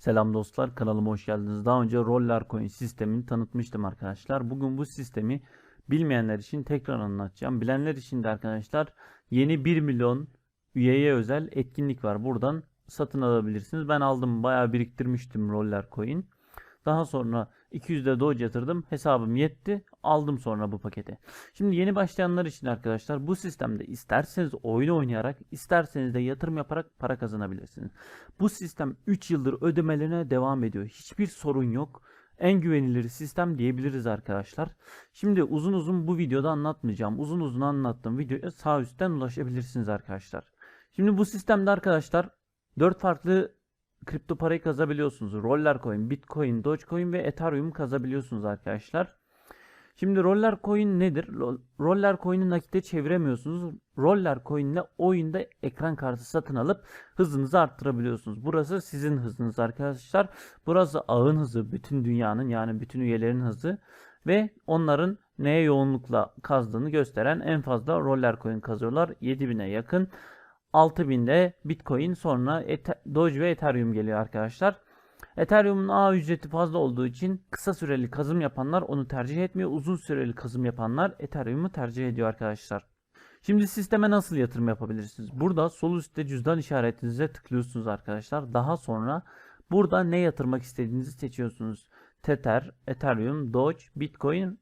Selam dostlar kanalıma hoş geldiniz. Daha önce Roller Coin sistemini tanıtmıştım arkadaşlar. Bugün bu sistemi bilmeyenler için tekrar anlatacağım. Bilenler için de arkadaşlar yeni 1 milyon üyeye özel etkinlik var. Buradan satın alabilirsiniz. Ben aldım bayağı biriktirmiştim Roller Coin. Daha sonra 200 de Doge yatırdım. Hesabım yetti. Aldım sonra bu paketi. Şimdi yeni başlayanlar için arkadaşlar bu sistemde isterseniz oyun oynayarak isterseniz de yatırım yaparak para kazanabilirsiniz. Bu sistem 3 yıldır ödemelerine devam ediyor. Hiçbir sorun yok. En güvenilir sistem diyebiliriz arkadaşlar. Şimdi uzun uzun bu videoda anlatmayacağım. Uzun uzun anlattığım videoya sağ üstten ulaşabilirsiniz arkadaşlar. Şimdi bu sistemde arkadaşlar 4 farklı kripto parayı kazabiliyorsunuz. Roller Coin, Bitcoin, Dogecoin ve Ethereum kazabiliyorsunuz arkadaşlar. Şimdi Roller Coin nedir? Ro- Roller Coin'i nakite çeviremiyorsunuz. Roller Coin ile oyunda ekran kartı satın alıp hızınızı arttırabiliyorsunuz. Burası sizin hızınız arkadaşlar. Burası ağın hızı, bütün dünyanın yani bütün üyelerin hızı ve onların neye yoğunlukla kazdığını gösteren en fazla Roller Coin kazıyorlar. 7000'e yakın. 6000'de Bitcoin sonra Doge ve Ethereum geliyor arkadaşlar. Ethereum'un ağ ücreti fazla olduğu için kısa süreli kazım yapanlar onu tercih etmiyor. Uzun süreli kazım yapanlar Ethereum'u tercih ediyor arkadaşlar. Şimdi sisteme nasıl yatırım yapabilirsiniz? Burada sol üstte cüzdan işaretinize tıklıyorsunuz arkadaşlar. Daha sonra burada ne yatırmak istediğinizi seçiyorsunuz. Tether, Ethereum, Doge, Bitcoin,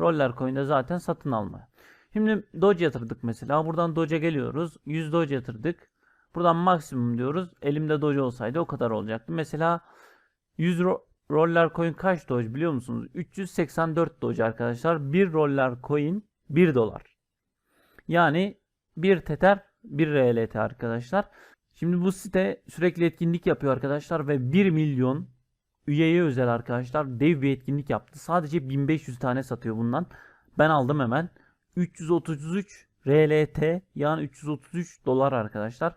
Roller Coin'de zaten satın alma. Şimdi Doge yatırdık mesela. Buradan Doge'e geliyoruz. 100 Doge yatırdık. Buradan maksimum diyoruz. Elimde Doge olsaydı o kadar olacaktı. Mesela 100 ro- Roller Coin kaç Doge biliyor musunuz? 384 Doge arkadaşlar. 1 Roller Coin 1 dolar. Yani 1 Tether 1 RLT arkadaşlar. Şimdi bu site sürekli etkinlik yapıyor arkadaşlar ve 1 milyon üyeye özel arkadaşlar dev bir etkinlik yaptı. Sadece 1500 tane satıyor bundan. Ben aldım hemen. 333 RLT yani 333 dolar arkadaşlar.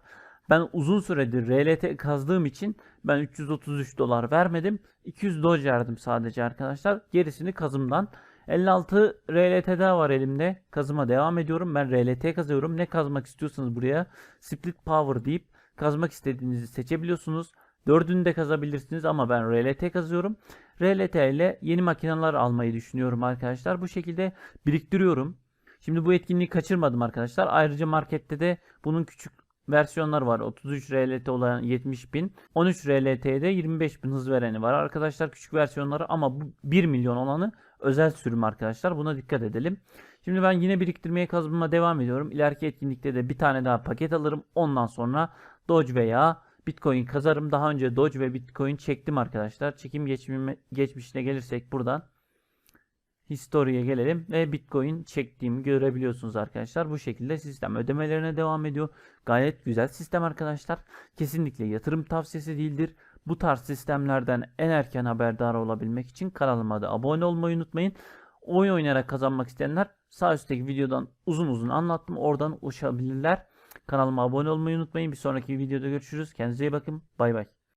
Ben uzun süredir RLT kazdığım için ben 333 dolar vermedim. 200 Doge verdim sadece arkadaşlar. Gerisini kazımdan 56 RLT daha var elimde. Kazıma devam ediyorum. Ben RLT kazıyorum. Ne kazmak istiyorsanız buraya Split Power deyip kazmak istediğinizi seçebiliyorsunuz. Dördünü de kazabilirsiniz ama ben RLT kazıyorum. RLT ile yeni makineler almayı düşünüyorum arkadaşlar. Bu şekilde biriktiriyorum. Şimdi bu etkinliği kaçırmadım arkadaşlar. Ayrıca markette de bunun küçük versiyonlar var. 33 RLT olan 70 bin. 13 RLT'de 25 bin hız vereni var. Arkadaşlar küçük versiyonları ama bu 1 milyon olanı özel sürüm arkadaşlar. Buna dikkat edelim. Şimdi ben yine biriktirmeye kazmama devam ediyorum. İleriki etkinlikte de bir tane daha paket alırım. Ondan sonra Doge veya Bitcoin kazarım. Daha önce Doge ve Bitcoin çektim arkadaşlar. Çekim geçmişine gelirsek buradan History'e gelelim ve Bitcoin çektiğimi görebiliyorsunuz arkadaşlar. Bu şekilde sistem ödemelerine devam ediyor. Gayet güzel sistem arkadaşlar. Kesinlikle yatırım tavsiyesi değildir. Bu tarz sistemlerden en erken haberdar olabilmek için kanalıma da abone olmayı unutmayın. Oyun oynayarak kazanmak isteyenler sağ üstteki videodan uzun uzun anlattım. Oradan ulaşabilirler. Kanalıma abone olmayı unutmayın. Bir sonraki videoda görüşürüz. Kendinize iyi bakın. Bay bay.